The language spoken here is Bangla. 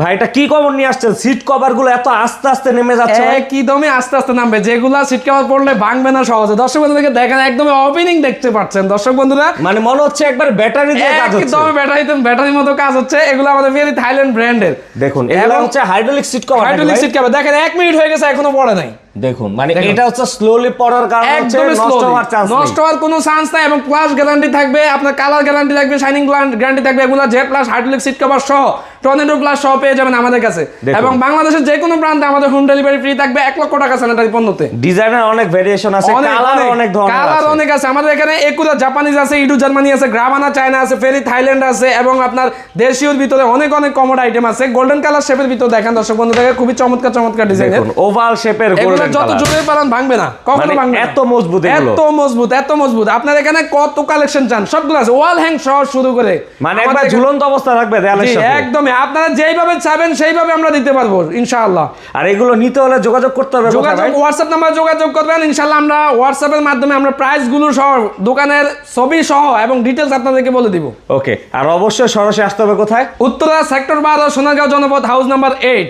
ভাই এটা কি কভার নিয়ে আসছেন? সিট কভারগুলো এত আস্তে আস্তে নেমে যাচ্ছে কি একদমই আস্তে আস্তে নামবে। যেগুলা সিট কভার পড়লে ভাঙবে না সহজে। দর্শক বন্ধুদেরকে দেখেন একদম ওপেনিং দেখতে পাচ্ছেন। দর্শক বন্ধুরা মানে মনে হচ্ছে একবার ব্যাটারি দিয়ে কাজ হচ্ছে। একদম ব্যাটারি ব্যাটারির মতো কাজ হচ্ছে। এগুলো আমাদের ভেরি থাইল্যান্ড ব্র্যান্ডের দেখুন এগুলো হচ্ছে hydraulic seat cover hydraulic seat cover দেখেন এক মিনিট হয়ে গেছে এখনও পড়ে নাই। দেখুন মানে এটা হচ্ছে স্লোলি পড়ার কারণে একদমই নষ্ট হওয়ার চান্স নষ্ট হওয়ার কোনো চান্স নাই এবং প্লাস গ্যারান্টি থাকবে আপনার কালার গ্যারান্টি থাকবে শাইনিং গ্যারান্টি থাকবে এগুলো J plus hydraulic seat cover সহ টর্নেডো প্লাস সহ পেয়ে যাবেন আমাদের কাছে। এবং বাংলাদেশের যে কোনো প্রান্তে আমাদের হোম ডেলিভারি ফ্রি থাকবে এক লক্ষ টাকা স্যানিটারি পণ্যতে। ডিজাইনের অনেক ভেরিয়েশন আছে কালার অনেক ধরনের কালার অনেক আছে। আমাদের এখানে একুরা জাপানিজ আছে ইডু জার্মানি আছে গ্রামানা চায়না আছে ফেরি থাইল্যান্ড আছে এবং আপনার দেশীয়র ভিতরে অনেক অনেক কমোড আইটেম আছে। গোল্ডেন কালার শেপের ভিতরে দেখেন দর্শক বন্ধু দেখে খুবই চমৎকার চমৎকার ডিজাইনের দেখুন ওভাল শেপের গোল্ডেন যত জোরে পারেন ভাঙবে না কখনো মানে ভাঙবে এত মজবুত এত মজবুত এত মজবুত। আপনার এখানে কত কালেকশন চান? সবগুলো আছে। ওয়াল হ্যাং সহ শুরু করে। মানে একবার ঝুলন্ত অবস্থা থাকবে দেয়ালের সাথে। একদমই। আপনারা যেইভাবে চাবেন সেইভাবে আমরা দিতে পারব ইনশাআল্লাহ। আর এগুলো নিতে হলে যোগাযোগ করতে হবে যোগাযোগ হোয়াটসঅ্যাপ নাম্বার যোগাযোগ করবেন ইনশাআল্লাহ আমরা হোয়াটসঅ্যাপের মাধ্যমে আমরা প্রাইসগুলো সহ দোকানের ছবি সহ এবং ডিটেলস আপনাদেরকে বলে দিব। ওকে আর অবশ্যই সরাসরি আসতে হবে কোথায়? উত্তরা সেক্টর বারো সোনারগাঁও জনপদ হাউস নাম্বার এইট